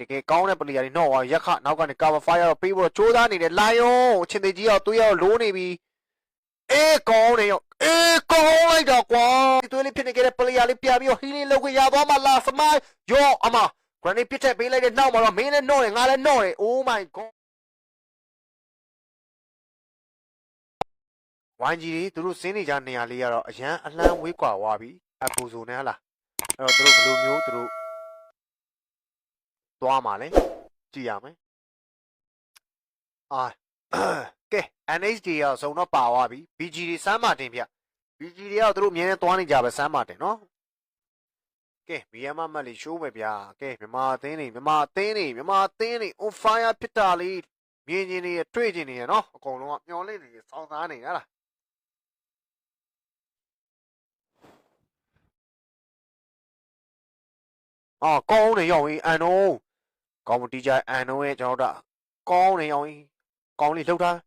တကယ်ကောင်းတဲ့ပလီယာတွေတော့ရက်ခနောက်ကနေ cover fire တော့ပေးဖို့ကြိုးစားနေတယ် lion အချင်းသေးကြီးတော့သွေးရောက်လိုးနေပြီအေးကောင်းနေရောအေးကောင်းလိုက်တော့ကွာဒီသွေးလေးဖြစ်နေခဲ့တဲ့ပလီယာလေးပြပြီးတော့ healing လုပ်ခွင့်ရသွားမှလားစမိုင်းယောအမ granny ပြစ်ချက်ပေးလိုက်တဲ့နောက်မှာတော့မင်းလည်းတော့တယ်ငါလည်းတော့တယ် oh my god ဝိုင်းကြီးတွေသူတို့စင်းနေကြနေရာလေးကတော့အရန်အလန်းဝေးကွာသွားပြီအပူဆိုနေဟလားအဲ့တော့သူတို့ဘယ်လိုမျိုးသူတို့ သွားမှာလဲကြည့်ရမယ်အာကဲ NHD ရောက်စုံတော့ပါသွားပြီ BG တွေစမ်းမတင်ပြ BG တွေရောက်သူတို့အမြဲတမ်းသွားနေကြပဲစမ်းမတင်နော်ကဲမြန်မာမတ်လေးရှိုးမယ်ဗျာကဲမြန်မာအသင်းနေမြန်မာအသင်းနေမြန်မာအသင်းနေ on fire ဖြစ်တာလေးမြင်ချင်းနေရတွေ့ချင်းနေရနော်အကုန်လုံးကမျောလေးနေစောင်းသားနေဟလားအော်ကောင်းနေရောက်ရင်အန်တော့ ကောင်းမတီးကြအန်တော့ရဲ့ကျွန်တော်တို့ကောင်းနေရောက်ရင်ကောင်းလေးလှုပ်ထား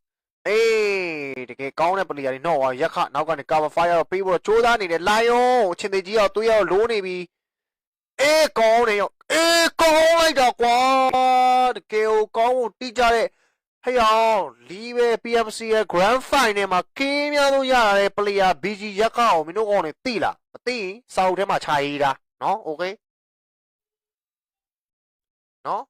အေးတကယ်ကောင်းတဲ့ပလီယာတွေတော့ရက်ခနောက်ကနေ cover fire တော့ပေးဖို့ကြိုးစားနေတယ် lion အချင်းသေးကြီးတော့သွေးရောက်လိုးနေပြီအေးကောင်းနေရောက်အေးကောင်းလိုက်တော့ကွာတကယ်ကိုကောင်းကိုတီးကြတဲ့ဟဲ့အောင်လီးပဲ PFC ရဲ့ grand final မှာကင်းများလို့ရတာတဲ့ player BG ရက်ခအောင်မင်းတို့ကောင်နေသိလားမသိရင်စာအုပ်ထဲမှာခြာရေးတာနော် okay နော်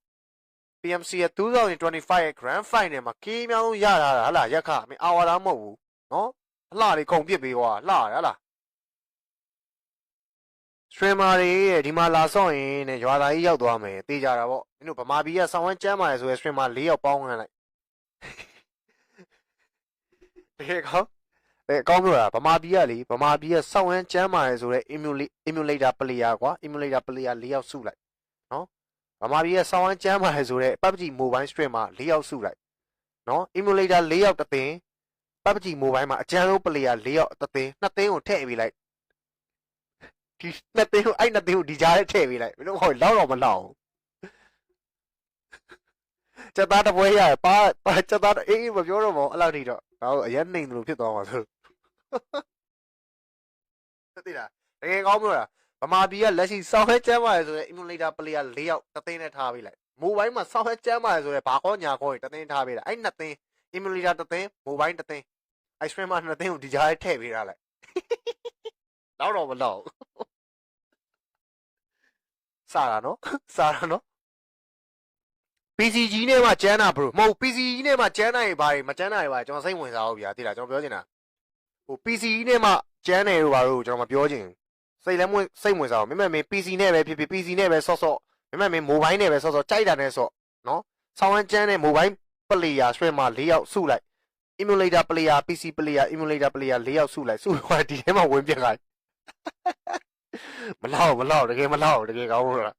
PMC ရဲ့2025ရဲ့ Grand Final မှာကီးများဆုံးရတာဟလားရက်ခမင်းအာဝါဒမဟုတ်ဘူးနော်အလှလေးခုံပစ်ပေးကွာလှရဟလား streamer တွေရဲ့ဒီမှာလာဆော့ရင်တဲ့ရွာသားကြီးရောက်သွားမယ်တေးကြတာပေါ့မင်းတို့ဗမာပြည်ကဆောင်းဝမ်းကျမ်းပါတယ်ဆိုရဲ streamer ၄ယောက်ပေါင်းခံလိုက်တကယ်ကောအဲအကောင်းပြောတာဗမာပြည်ကလေဗမာပြည်ကဆောင်းဝမ်းကျမ်းပါတယ်ဆိုရဲ emulate emulator player ကွာ emulator player ၄ယောက်စုလိုက် ဗမာပြည်ရဲ့ဆောင်းဝမ်းကျမ်းပါတယ်ဆိုတော့ PUBG Mobile Stream မှာ၄ယောက်စုလိုက်နော် emulator ၄ယောက်တစ်သင်း PUBG Mobile မှာအကျန်းဆုံး player ၄ယောက်တစ်သင်းနှစ်သင်းကိုထည့်ပေးလိုက်ဒီနှစ်သင်းကိုအဲ့နှစ်သင်းကိုဒီကြားထဲထည့်ပေးလိုက်ဘယ်လိုဟောလောက်တော့မလောက်ဘူးစက်သားတစ်ပွဲရတယ်ပါပါစက်သားတစ်အေးအေးမပြောတော့ပါဘူးအဲ့လောက်ထိတော့ငါတို့အရင်နှိမ်တယ်လို့ဖြစ်သွားမှာဆိုသိလားတကယ်ကောင်းပြောတာ ဗမာပြည်ကလက်ရှိဆောင်းဟဲကျမ်းပါတယ်ဆိုရင် emulator player ၄ယောက်တစ်သိန်းနဲ့ထားပေးလိုက်မိုဘိုင်းမှာဆောင်းဟဲကျမ်းပါတယ်ဆိုရင်ဘာခေါ်ညာခေါ်ရင်တစ်သိန်းထားပေးလိုက်အဲ့နှစ်သိန်း emulator တစ်သိန်းမိုဘိုင်းတစ်သိန်း ice cream မှာနှစ်သိန်းကိုဒီကြားထဲထည့်ပေးရလိုက်တော့တော့မတော့စားတာနော်စားတာနော် PCG နဲ့မှကျန်းတာ bro မဟုတ် PCG နဲ့မှကျန်းနိုင်ဘာတွေမကျန်းနိုင်ဘာကျွန်တော်စိတ်ဝင်စားဘူးဗျာတိလားကျွန်တော်ပြောချင်တာဟို PCG နဲ့မှကျန်းတယ်လို့ဘာလို့ကျွန်တော်မပြောချင်ဘူး စိတ်လည်းမဝင်စိတ်ဝင်စားအောင်မင်းမမင်း PC နဲ့ပဲဖြစ်ဖြစ် PC နဲ့ပဲဆော့ဆော့မင်းမမင်း mobile နဲ့ပဲဆော့ဆော့ကြိုက်တာနဲ့ဆော့နော်ဆောင်းဝမ်းကျန်းတဲ့ mobile player ဆွဲမှာ၄ယောက်စုလိုက် emulator player PC player emulator player ၄ယောက်စုလိုက်စုတော့ဒီထဲမှာဝင်ပြခိုင်းမလောက်မလောက်တကယ်မလောက်တကယ်ကောင်းလို့လား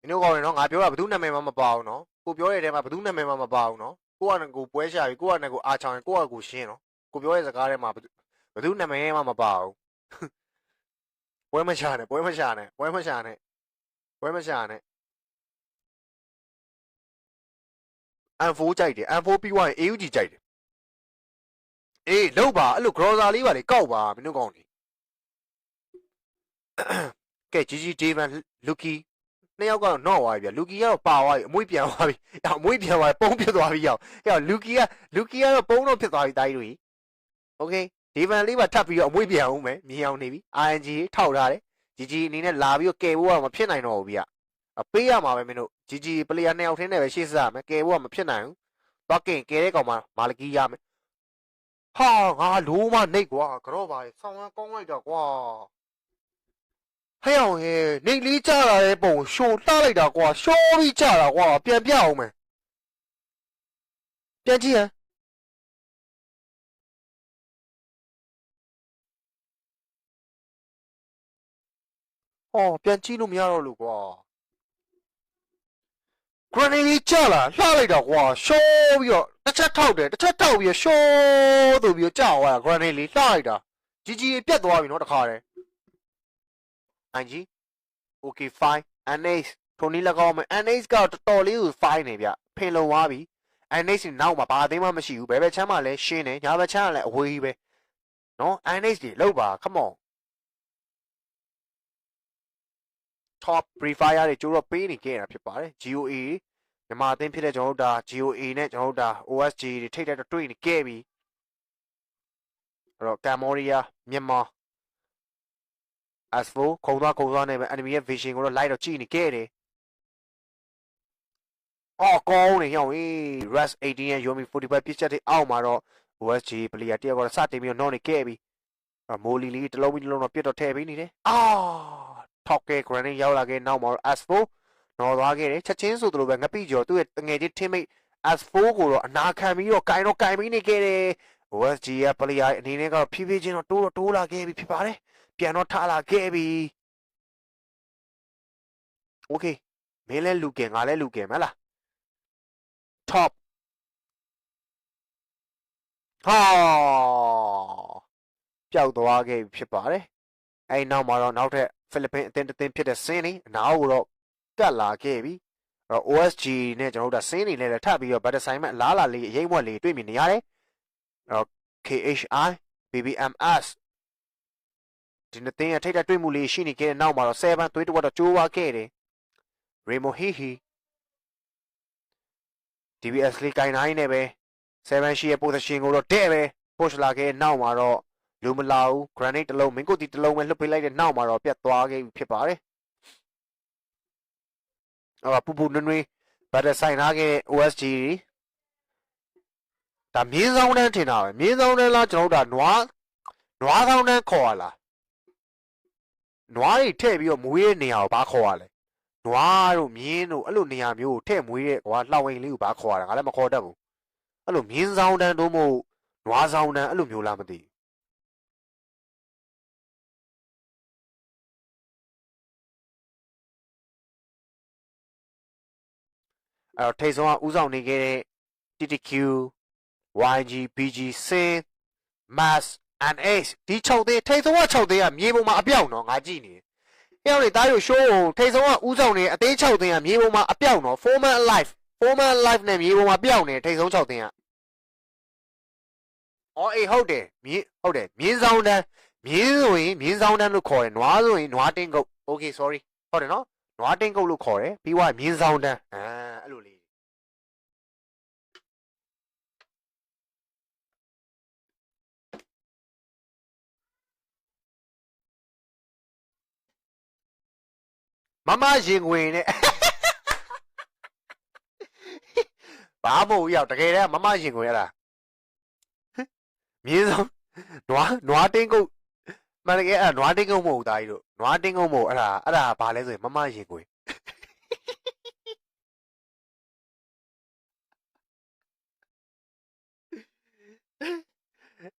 မင်းတို့ကောင်းရင်နော်ငါပြောတာဘယ်သူနာမည်မှမပါဘူးနော်ကိုပြောတဲ့ထဲမှာဘယ်သူနာမည်မှမပါဘူးနော် ကိုကနဲ့ကိုပွဲရှာပြီကိုကနဲ့ကိုအာချောင်းရင်ကိုကကိုရှင်းနော်ကိုပြောတဲ့စကားထဲမှာဘယ်သူဘယ်သူနာမည်မှမပါဘူးပွဲမရှာနဲ့ပွဲမရှာနဲ့ပွဲမရှာနဲ့ပွဲမရှာနဲ့ M4 ကြိုက်တယ် M4 ပြီးသွားရင် AUG ကြိုက်တယ်အေးလောက်ပါအဲ့လို grocer လေးပါလေကောက်ပါမင်းတို့ကောင်းနေကဲ GG Davan Lucky နှစ်ယောက်ကတော့နော့သွားပြီဗျလူကီကတော့ပါသွားပြီအမွေးပြန်သွားပြီအမွေးပြန်သွားပြီပုံဖြစ်သွားပြီရောက်ဟဲ့လူကီကလူကီကတော့ပုံတော့ဖြစ်သွားပြီတာကြီးတို့ကြီးโอเคဒေဗန်လေးပါထပ်ပြီးတော့အမွေးပြန်အောင်မယ်မြင်အောင်နေပြီ RNG ထောက်ထားတယ် GG အနေနဲ့လာပြီးတော့ကယ်ဖို့ကမဖြစ်နိုင်တော့ဘူးဗျအပေးရမှာပဲမင်းတို့ GG ပလေယာနှစ်ယောက်ထင်းနဲ့ပဲရှေ့ဆက်ရမယ်ကယ်ဖို့ကမဖြစ်နိုင်ဘူးတော့ကင်ကယ်တဲ့ကောင်မှမာလကီရမယ်ဟာငါလိုးမနှိတ်ကွာကြော့ပါဆောင်းဝမ်းကောင်းလိုက်တော့ကွာ ဟဲ့အောင်ဟဲ့နေလေးကြလာတဲ့ပုံရှို့လှလိုက်တာကွာရှိုးပြီးကြတာကွာပြန်ပြအောင်မယ်ပြန်ကြည့်ဟမ်ဟောပြန်ကြည့်လို့မရတော့လို့ကွာ grenade ကြလာလှလိုက်တာကွာရှိုးပြီးတော့တစ်ချက်ထောက်တယ်တစ်ချက်ထောက်ပြီးတော့ရှိုးဆိုပြီးတော့ကြာသွားတာ grenade လေးလှလိုက်တာကြီးကြီးပြတ်သွားပြီနော်တခါတည်း IG okay fine NH ထိုနည်း၎င်းမယ် NH ကတော်တော်လေးကို fine နေဗျဖင်လုံသွားပြီ NH နောက်မှာဘာအသိမှမရှိဘူးဘယ်ဘက်ချမ်းမှလည်းရှင်းတယ်ညာဘက်ချမ်းကလည်းအဝေးကြီးပဲနော် NH တွေလောက်ပါ come on top free fire တွေကျိုးတော့ပေးနေခဲ့တာဖြစ်ပါတယ် GOA မြန်မာအသင်းဖြစ်တဲ့ကျွန်တော်တို့ဒါ GOA နဲ့ကျွန်တော်တို့ဒါ OSG တွေထိတ်တဲ့တွေ့နေခဲ့ပြီအဲ့တော့ကမ်မောရီးယားမြန်မာ S4 ခုံသွားခုံသွားနေပဲ enemy ရဲ့ vision ကိုတော့ light တော့ကြည့်နေခဲ့တယ်အော်ကောင်းနေရောင်းဟေး Rus 18ရဲ့ Yomi 45ပြစ်ချက်တွေအောက်မှာတော့ OSG player တယောက်ကတော့စတင်ပြီးတော့နှောနေခဲ့ပြီအဲ့မိုလီလီတစ်လုံးပြီးတစ်လုံးတော့ပြစ်တော့ထည့်ပေးနေတယ်အာထောက်ကဲ grenade ရောက်လာခဲ့နောက်မှာတော့ S4 နော်သွားခဲ့တယ်ချက်ချင်းဆိုသလိုပဲငပိကျော်သူ့ရဲ့ငယ်ချင်း teammate S4 ကိုတော့အနာခံပြီးတော့ကင်တော့ကင်ပြီးနေခဲ့တယ် OSG ရဲ့ player အနေနဲ့ကတော့ဖြည်းဖြည်းချင်းတော့တိုးတော့တိုးလာခဲ့ပြီဖြစ်ပါတယ် ပြန်တော့ထားလာခဲ့ပြီ Okay မင်းလဲလူကင်ငါလဲလူကင်မလား top ဟာပျောက်သွားခဲ့ပြီဖြစ်ပါတယ်အဲ့နောက်မှာတော့နောက်ထပ်ဖိလစ်ပင်းအသင်းတစ်သင်းဖြစ်တဲ့ဆင်းနေအနာကိုတော့ကတ်လာခဲ့ပြီအဲ့တော့ OSG နဲ့ကျွန်တော်တို့ကဆင်းနေနဲ့လည်းထပ်ပြီးတော့ battle assignment အလားလာလေးအရေးမွက်လေးတွေ့မြင်နေရတယ်အဲ့တော့ KHI BBMS ဒီနှစ်သင်းရဲ့ထိတ်တဲ့တွေ့မှုလေးရှိနေခဲ့တဲ့နောက်မှာတော့7သွေးတစ်ဝက်တော့ကျိုးသွားခဲ့တယ် Remo Hihi DBS လေးကင်နိုင်နေပဲ7ရှိရဲ့ position ကိုတော့တဲ့ပဲ push လာခဲ့တဲ့နောက်မှာတော့လူမလာဘူး granite တစ်လုံးမင်းကိုတီတစ်လုံးပဲလွတ်ပေးလိုက်တဲ့နောက်မှာတော့ပြတ်သွားခဲ့ပြီဖြစ်ပါတယ်အော်ပူပူနွေ့နွေ့ဗတ်ဆိုင်ထားခဲ့တဲ့ OSG ဒါမြင်းဆောင်တန်းထင်တာပဲမြင်းဆောင်တန်းလားကျွန်တော်တို့ဒါနွားနွားဆောင်တန်းခေါ်ရလား နွားတွေထည့်ပြီးတော့မွေးတဲ့နေရာကိုဘာခေါ်ရလဲနွားတို့မြင်းတို့အဲ့လိုနေရာမျိုးကိုထည့်မွေးတဲ့ကွာလှောင်ဝင်လေးကိုဘာခေါ်ရတာငါလည်းမခေါ်တတ်ဘူးအဲ့လိုမြင်းဆောင်တန်းတို့မို့နွားဆောင်တန်းအဲ့လိုမျိုးလားမသိဘူးအဲ့တော့ထိတ်ဆုံးကဥဆောင်နေခဲ့တဲ့ TTQ YG BG Sin Mass and Ace ဒီ6သေးထိတ်ဆုံးက6သေးကမြေပုံမှာအပြောက်နော်ငါကြည့်နေတယ်အဲ့တော့လေတားရုပ် show ကိုထိတ်ဆုံးကဥဆောင်နေအသေး6သေးကမြေပုံမှာအပြောက်နော် Foreman Alive Foreman Alive နဲ့မြေပုံမှာပြောက်နေထိတ်ဆုံး6သေးကအော်အေးဟုတ်တယ်မြင်းဟုတ်တယ်မြင်းဆောင်တန်းမြင်းဆိုရင်မြင်းဆောင်တန်းလို့ခေါ်တယ်နွားဆိုရင်နွားတင်းကုတ် Okay sorry ဟုတ်တယ်နော်နွားတင်းကုတ်လို့ခေါ်တယ်ပြီးွားမြင်းဆောင်တန်းအာအဲ့လိုလေး မမရင်ဝင်နဲ့ဘာမို့ရောက်တကယ်တည်းမမရင်ဝင်ရလားမြင်းဆုံးနွားနွားတင်းကုတ်မတကယ်အဲ့နွားတင်းကုတ်မဟုတ်သားကြီးတို့နွားတင်းကုတ်မဟုတ်အဲ့ဒါအဲ့ဒါဘာလဲဆိုရင်မမရင်ဝင်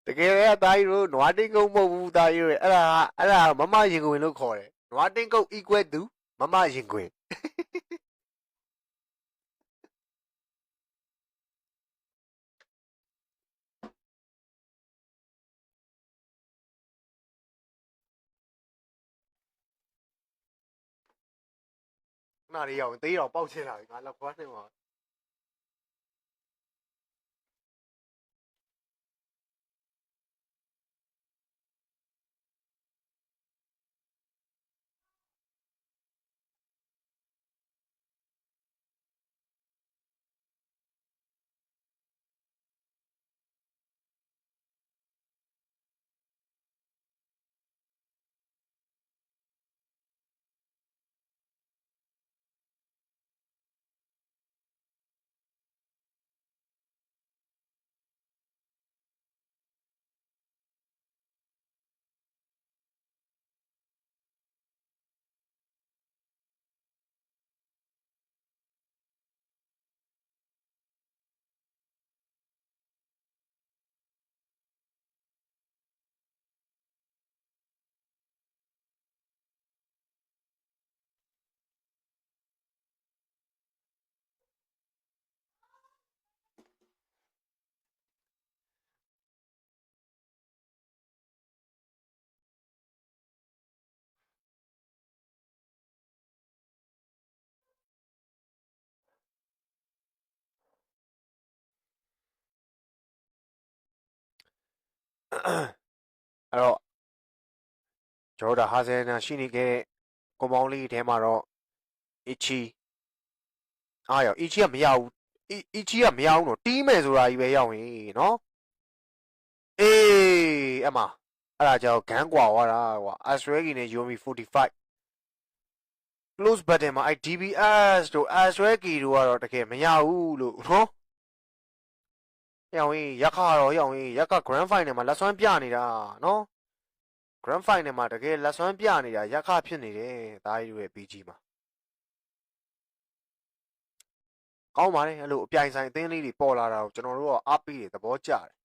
တကယ်တည်းသားကြီးတို့နွားတင်းကုတ်မဟုတ်ဘူးသားကြီးတို့အဲ့ဒါအဲ့ဒါမမရင်ဝင်လို့ခေါ်တယ်နွားတင်းကုတ် equal to မမရင်ခွင်နားရီရောက်သေးတော့ပေါက် အဲ့တော့ကျွန်တော်တို့ဟာဇယ်နာရှိနေခဲ့တဲ့ကွန်ပေါင်းလေးထဲမှာတော့ Ichi အားရော Ichi ကမရဘူး Ichi ကမရဘူးတော့တီးမယ်ဆိုတာကြီးပဲရောက်ရင်နော်အေးအမအဲ့ဒါကြောင့်ဂန်းကွာသွားတာကွာ Asregi နဲ့ Yomi 45 close button မှာ IDBS တို့ Asregi တို့ကတော့တကယ်မရဘူးလို့နော် ရောင်ရင်ရက်ခါတော့ရောင်ရင်ရက်က grand final မှာလက်စွမ်းပြနေတာနော် grand final မှာတကယ်လက်စွမ်းပြနေတာရက်ခဖြစ်နေတယ်ဒါကြီးတို့ရဲ့ BG မှာကောင်းပါလေအဲ့လိုအပြိုင်ဆိုင်အသင်းလေးတွေပေါ်လာတာကိုကျွန်တော်တို့ကအားပေးတယ်သဘောကျတယ်။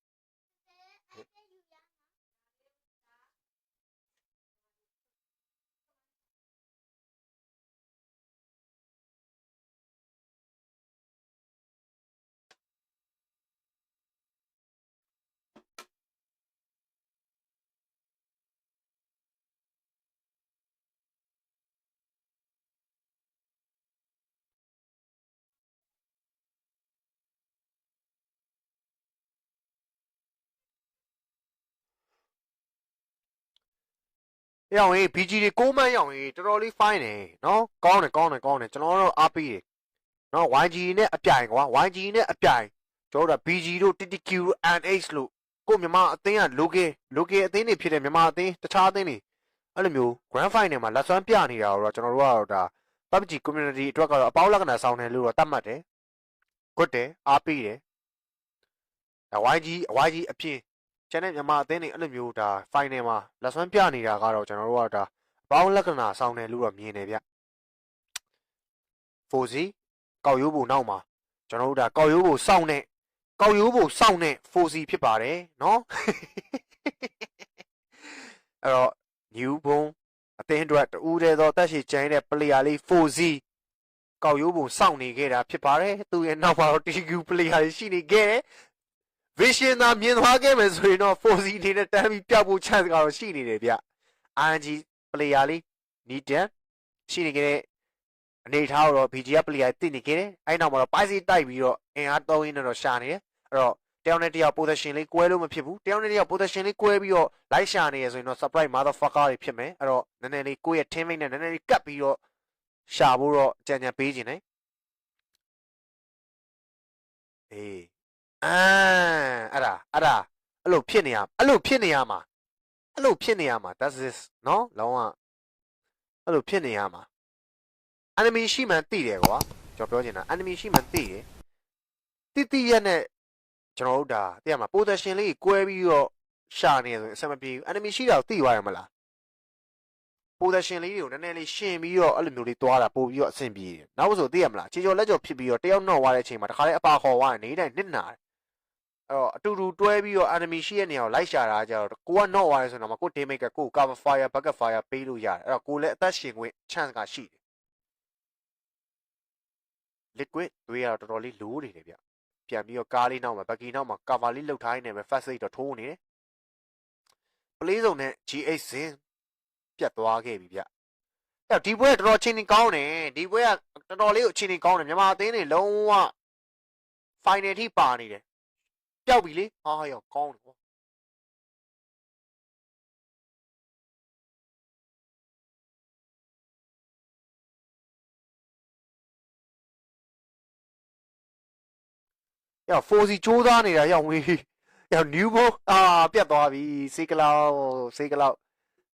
ရောင်ရေး BG တွေ6မှန်းရောင်ရေးတော်တော်လေး fine တယ်နော်။ကောင်းတယ်ကောင်းတယ်ကောင်းတယ်ကျွန်တော်တို့အားပေးတယ်။နော် YG နဲ့အပြိုင်ကွာ YG နဲ့အပြိုင်ကျွန်တော်တို့ BG တို့ TTQ တို့ NH လို့ကိုမြန်မာအသင်းက local local အသင်းတွေဖြစ်တဲ့မြန်မာအသင်းတခြားအသင်းတွေအဲ့လိုမျိုး grand final မှာလက်စွမ်းပြနေတာတော့ကျွန်တော်တို့ကတော့ဒါ PUBG community အတွက်ကတော့အပေါင်းလက္ခဏာဆောင်တယ်လို့တော့သတ်မှတ်တယ်။ good တယ်အားပေးတယ်။ဒါ YG YG အပြင် ကျန်တဲ့မြန်မာအသင်းတွေအဲ့လိုမျိုးဒါ final မှာလက်စွမ်းပြနေတာကတော့ကျွန်တော်တို့ကဒါအပေါင်းလက္ခဏာဆောင်တယ်လို့တော့မြင်တယ်ဗျ။ဖိုစီကောက်ရိုးပုံနောက်မှာကျွန်တော်တို့ဒါကောက်ရိုးပုံစောင့်တဲ့ကောက်ရိုးပုံစောင့်တဲ့ဖိုစီဖြစ်ပါတယ်နော်။အဲ့တော့ new bone အသင်းအတွက်တူးတဲ့သောတက်ရှိကျန်တဲ့ player လေး4 z ကောက်ရိုးပုံစောင့်နေခဲ့တာဖြစ်ပါတယ်သူရဲ့နောက်မှာတော့ TQ player ရှိနေခဲ့တယ် vision သာမြင်သွားခဲ့မယ်ဆိုရင်တော့ 4C အနေနဲ့တန်းပြီးပြဖို့ chance ကတော့ရှိနေတယ်ဗျ RNG player လေး Needed ရှိနေခဲ့တဲ့အနေထားကိုတော့ BGF player တည်နေခဲ့တယ်အဲ့နောက်မှာတော့ Spicy တိုက်ပြီးတော့အင်အား3ရင်းနဲ့တော့ရှာနေတယ်အဲ့တော့တယောက်နဲ့တယောက် position လေးကွဲလို့မဖြစ်ဘူးတယောက်နဲ့တယောက် position လေးကွဲပြီးတော့ light ရှာနေရဆိုရင်တော့ surprise motherfucker တွေဖြစ်မယ်အဲ့တော့နည်းနည်းလေးကိုယ့်ရဲ့ teammate နဲ့နည်းနည်းလေးကတ်ပြီးတော့ရှာဖို့တော့ကြံကြံပေးခြင်းတယ်အေး အာအဲ့ဒါအဲ့ဒါအဲ့လိုဖြစ်နေရအဲ့လိုဖြစ်နေရမှာအဲ့လိုဖြစ်နေရမှာ that's this နော်လုံးဝအဲ့လိုဖြစ်နေရမှာ enemy ရှိမှန်သိတယ်ကွာကျွန်တော်ပြောချင်တာ enemy ရှိမှန်သိတယ်တိတိရက်နဲ့ကျွန်တော်တို့ဒါသိရမှာ position လေးကွဲပြီးတော့ရှာနေရဆိုရင်အဆင်မပြေဘူး enemy ရှိတာကိုသိသွားရမလား position လေးတွေကိုနည်းနည်းလေးရှင်းပြီးတော့အဲ့လိုမျိုးလေးသွားတာပို့ပြီးတော့အဆင်ပြေတယ်နောက်ဆိုသိရမလားခြေကျော်လက်ကျော်ဖြစ်ပြီးတော့တယောက်နှော့သွားတဲ့အချိန်မှာတခါလေအပါခေါ်သွားရင်နေတိုင်းနစ်နာတယ် အဲ့တော့အတူတူတွဲပြီးတော့ enemy ရှိတဲ့နေရာကိုလိုက်ရှာတာကြတော့ကိုက knock သွားရဲဆိုတော့မှကို teammate ကကို cover fire bucket fire ပေးလို့ရတယ်အဲ့တော့ကိုလည်းအသက်ရှင်ခွင့် chance ကရှိတယ် liquid တွေးရတော့တော်တော်လေးလိုးနေတယ်ဗျပြန်ပြီးတော့ကားလေးနောက်မှာ buggy နောက်မှာ cover လေးလှုပ်ထားနေတယ်ပဲ fast aid တော့ထိုးနေတယ် play zone နဲ့ G8 ဇင်ပြတ်သွားခဲ့ပြီဗျအဲ့ဒီပွဲကတော်တော်ချင်းနေကောင်းတယ်ဒီပွဲကတော်တော်လေးကိုချင်းနေကောင်းတယ်မြန်မာအသင်းတွေလုံးဝ final ထိပါနေတယ်ပျော က်ပြီလေဟာရောကောင်းတယ်ကွာရော 4C စူးစားနေတာရောဝေးရော new bone အာပြတ်သွားပြီစေးကလောက်စေးကလောက်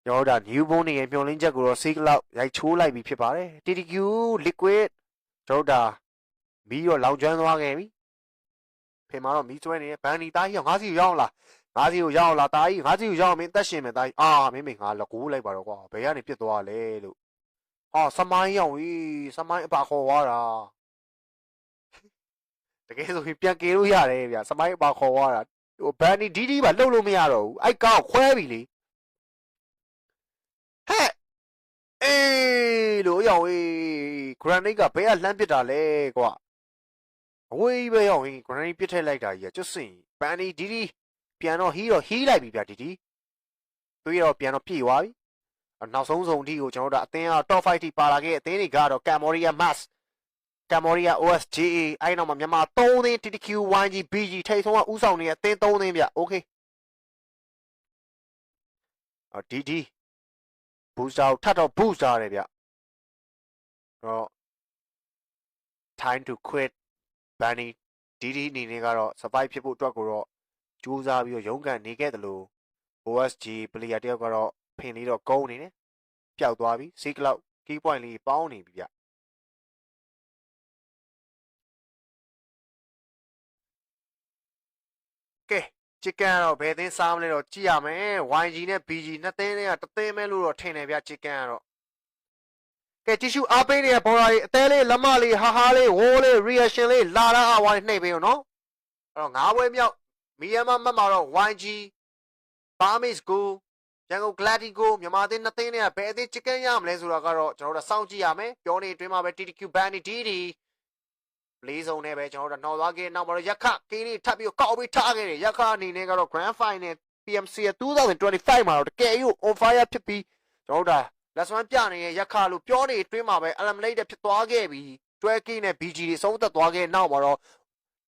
ရောဒါ new bone နေရဲ့မျောလင်းချက်ကိုတော့စေးကလောက်ရိုက်ချိုးလိုက်ပြီဖြစ်ပါတယ် TTQ liquid ကျွန်တော်ဒါမီးရောလောင်ကျွမ်းသွားခဲ့ပြီ ဖေမာတော့မီးကျွဲနေဘန်နီသားကြီးကငါးစီကိုရောက်လာငါးစီကိုရောက်လာသားကြီးငါးစီကိုရောက်မင်းတက်ရှင်မယ်သားကြီးအာမင်းမင်းငါလကူးလိုက်ပါတော့ကွာဘယ်ကနေပြစ်သွားလဲလို့ဟာစမိုင်းရောက်ပြီစမိုင်းအပါခေါ်သွားတာတကယ်ဆိုရင်ပြန်ကေလို့ရတယ်ဗျစမိုင်းအပါခေါ်သွားတာဟိုဘန်နီဒီဒီပါလှုပ်လို့မရတော့ဘူးအဲ့ကောက်ခွဲပြီလေဟဲ့အေးလို့ရောက်ေးဂရန်နိတ်ကဘယ်ကလှမ်းပစ်တာလဲကွာ အဝေးပဲရောက်ရင် granny ပစ်ထည့်လိုက်တာကြီးကကျွတ်စင်ပန်ဒီဒီဒီပြန်တော့ဟီးတော့ဟီးလိုက်ပြီဗျဒီဒီတွေးတော့ပြန်တော့ပြေသွားပြီအနောက်ဆုံးဆုံးအထိကိုကျွန်တော်တို့အသင်းက top 5ထိပါလာခဲ့အသင်းတွေကတော့ Cambodia Mass Cambodia OSGA အဲ့နောက်မှာမြန်မာ3သင်း TTQ YG BG ထိတ်ဆုံးကဥဆောင်နေတဲ့အသင်း3သင်းဗျ okay အော် DD booster ကိုထပ်တော့ booster ရတယ်ဗျတော့ time to quit bunny DD အနေနဲ့ကတော့ survive ဖြစ်ဖို့အတွက်ကိုတော့ကြိုးစားပြီးတော့ရုန်းကန်နေခဲ့တယ်လို့ OSG player တယောက်ကတော့ဖင်လေးတော့ကုန်းနေတယ်ပျောက်သွားပြီ C cloud key point လေးပေါင်းနေပြီဗျကဲ chicken ကတော့ဘယ်သင်းစားမလဲတော့ကြည့်ရမယ် YG နဲ့ BG နှစ်သင်းတွေကတစ်သင်းပဲလို့တော့ထင်တယ်ဗျ chicken ကတော့ ကဲကြည့်ရှုအားပေးနေတဲ့ဘော်ရာကြီးအသေးလေးလက်မလေးဟာဟာလေးဝိုးလေး reaction လေးလာတာအဝိုင်းနှိပ်ပေးအောင်နော်အဲ့တော့ငါးပွဲမြောက်မီယန်မမတ်မှာတော့ YG Barmis go ရန်ကုန် Gladigo မြန်မာအသင်းနှစ်သင်းတွေကဘယ်အသင်း chicken ရမလဲဆိုတာကတော့ကျွန်တော်တို့စောင့်ကြည့်ရမယ်ပြောနေအတွင်းမှာပဲ TTQ Band DD လေးစုံနဲ့ပဲကျွန်တော်တို့တော့နှော်သွားခဲ့နောက်မှာတော့ရက်ခကင်းလေးထပ်ပြီးတော့ကောက်ပြီးထားခဲ့တယ်ရက်ခအနေနဲ့ကတော့ Grand Final PMC ရဲ့2025မှာတော့တကယ်ကြီး on fire ဖြစ်ပြီးကျွန်တော်တို့ဒါ လက်စွမ်းပြနေတဲ့ရက်ခလို့ပြောနေအတွင်းမှာပဲ eliminate ဖြစ်သွားခဲ့ပြီးတွဲကင်းနဲ့ BG တွေဆုံးသက်သွားခဲ့နောက်မှာတော့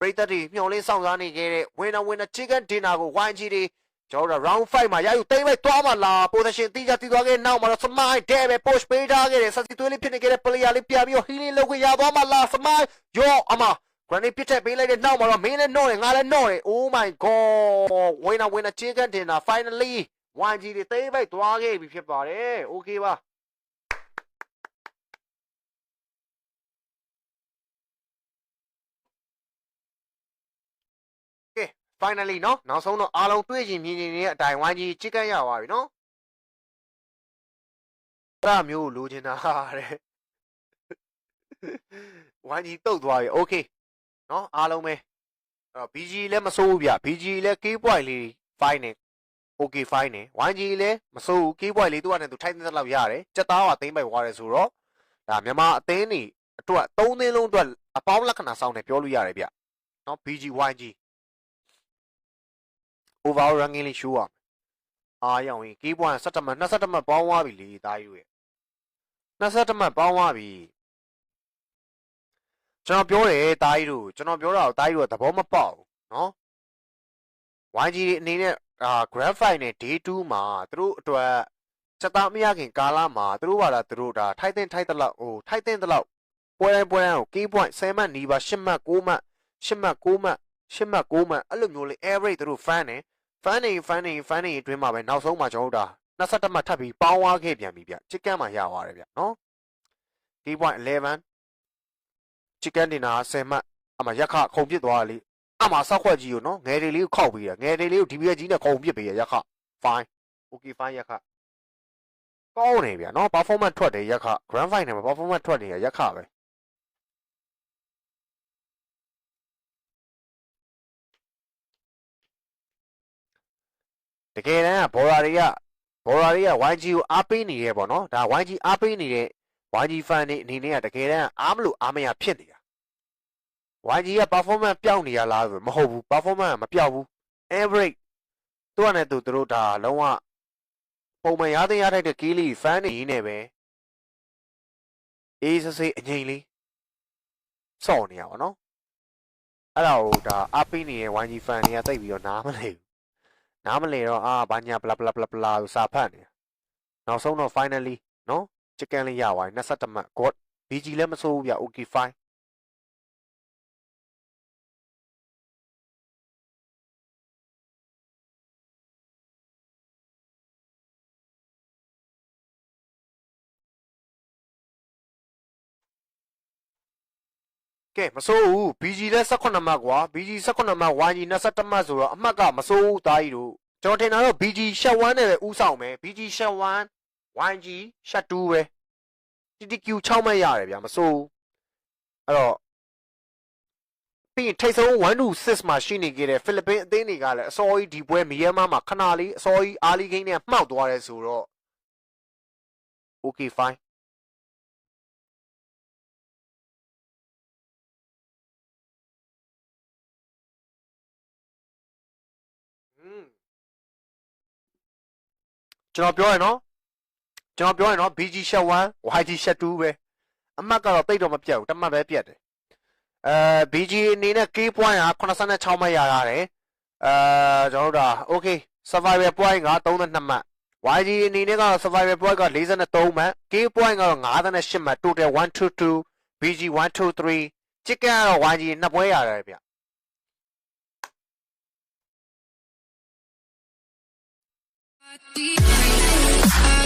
ပရိသတ်တွေမျှော်လင့်ဆောင်စားနေခဲ့တဲ့ winner winner chicken dinner ကို YG တွေကျွန်တော်တို့ round 5မှာရယူသိမ့်လိုက်သွားမှလား position တိကျတည်သွားခဲ့နောက်မှာတော့ smile တဲ့ပဲ push ပေးထားခဲ့တယ်ဆက်စီသွေးလေးဖြစ်နေခဲ့တဲ့ player လေးပြပြီးတော့ healing လုပ်ခွင့်ရသွားမှလား smile ရောအမ granny ပြစ်တက်ပေးလိုက်တဲ့နောက်မှာတော့မင်းလည်းနှော့တယ်ငါလည်းနှော့တယ် oh my god winner winner chicken dinner finally YG တွေသိမ့်လိုက်သွားခဲ့ပြီဖြစ်ပါတယ် okay ပါ finally เนาะနောက်ဆုံးတော့အားလုံးတွေ့ရင်မြင်ရင်ရဲ့အတိုင်ဝိုင်းကြီးချစ်ကန်းရသွားပြီเนาะအဲ့ဒါမျိုးလိုချင်တာတဲ့ဝိုင်းကြီးတုတ်သွားပြီ okay เนาะအားလုံးပဲအဲ့တော့ BG လည်းမစိုးဘူးဗျ BG လည်း key point လေး fine နေ okay fine နဲ့ YG လည်းမစိုးဘူး keyboard လေးသူ့အနေနဲ့သူထိုက်တဲ့လောက်ရတယ်စက်သားကသိမ့်ပိုက်ွားတယ်ဆိုတော့ဒါမြန်မာအသင်းတွေအတွက်သုံးသင်းလုံးအတွက်အပေါင်းလက္ခဏာဆောင်တယ်ပြောလို့ရတယ်ဗျနော် BG YG overall ranking လေးရှိုးအောင်အားရအောင်ကြီး keyboard 17မှတ်27မှတ်ပေါင်းွားပြီလေသားယူရဲ့27မှတ်ပေါင်းွားပြီကျွန်တော်ပြောတယ်တားကြီးတို့ကျွန်တော်ပြောတာကိုတားကြီးတို့ကသဘောမပေါက်ဘူးနော် YG တွေအနေနဲ့ အာ grand final day 2မှာသူတို့အတွက်စက်သားမရခင်ကာလမှာသူတို့ဘာသာသူတို့ဒါထိုက်တဲ့ထိုက်တဲ့လောက်ဟိုထိုက်တဲ့လောက်ပွဲတိုင်းပွဲတိုင်းကို key point 10မှတ်နီးပါ10မှတ်9မှတ်10မှတ်9မှတ်10မှတ်9မှတ်အဲ့လိုမျိုးလေး average သူတို့ fan နေ fan နေ fan နေ fan နေအတွင်းမှာပဲနောက်ဆုံးမှာကျွန်တော်တို့ဒါ21မှတ်ထပ်ပြီးပေါင်းသွားခဲ့ပြန်ပြီဗျ chicken မှာရသွားတယ်ဗျနော် key point 11 chicken dinner 10မှတ်အမှရက်ခခုံပစ်သွားတယ်လေ အမှဆောက်ခွက်ကြီးကိုနော်ငယ်တွေလေးကိုခောက်ပြီးရငယ်တွေလေးကိုဒီပြက်ကြီးနဲ့ခုံပစ်ပေးရရက်ခ fine okay fine ရက်ခကောင်းနေဗျနော် performance ထွက်တယ်ရက်ခ grand final မှာ performance ထွက်နေရရက်ခပဲတကယ်တမ်းကဘော်ရာတွေကဘော်ရာတွေက YG ကိုအားပေးနေရဲပေါ့နော်ဒါ YG အားပေးနေတဲ့ YG fan တွေအနေနဲ့ကတကယ်တမ်းအားမလို့အားမရဖြစ်နေတာ YG က performance ပျောက်နေရလားဆိုမဟုတ်ဘူး performance ကမပျောက်ဘူး average သူကနဲ့သူတို့ဒါလုံးဝပုံမှန်ရတဲ့ရထိုက်တဲ့ key လေး fan တွေနေပဲအေးစစေးအငိမ့်လေးစော့နေရပါတော့အဲ့ဒါကိုဒါအားပေးနေတဲ့ YG fan တွေကသိပြီးတော့နားမလဲဘူးနားမလဲတော့အာဘာညာ bla bla bla bla လို့စာဖတ်နေတာနောက်ဆုံးတော့ finally နော် chicken လေးရသွားပြီ21မှတ် god BG လည်းမစိုးဘူးဗျ okay fine ကဲမစိုးဘူး BG လဲ18မှတ်ကွာ BG 18မှတ် YG 21မှတ်ဆိုတော့အမှတ်ကမစိုးဘူးသားကြီးတို့ကျွန်တော်ထင်တာတော့ BG ရှက်1နဲ့ပဲဥဆောင်မယ် BG ရှက်1 YG ရှက်2ပဲ TTQ 6မှတ်ရတယ်ဗျာမစိုးဘူးအဲ့တော့ပြီးရင်ထိတ်ဆုံး1 to 6မှာရှိနေခဲ့တဲ့ဖိလစ်ပင်းအသင်းတွေကလည်းအစောကြီးဒီပွဲမီယန်မာမှာခဏလေးအစောကြီးအာလီဂိမ်းနဲ့မှောက်သွားတယ်ဆိုတော့ okay fine ကျွန်တော်ပြောရနော်ကျွန်တော်ပြောရနော် BG ရှက်1 YG ရှက်2ပဲအမှတ်ကတော့တိတ်တော့မပြတ်ဘူးတစ်မှတ်ပဲပြတ်တယ်အဲ BG အနေနဲ့ key point က86မှတ်ရရတယ်အဲကျွန်တော်တို့ဒါ okay survival point က32မှတ် YG အနေနဲ့ကတော့ survival point က43မှတ် K point ကတော့58မှတ် total 122 BG 123 chicken ကတော့ YG နှစ်ပွဲရတယ်ဗျ I'm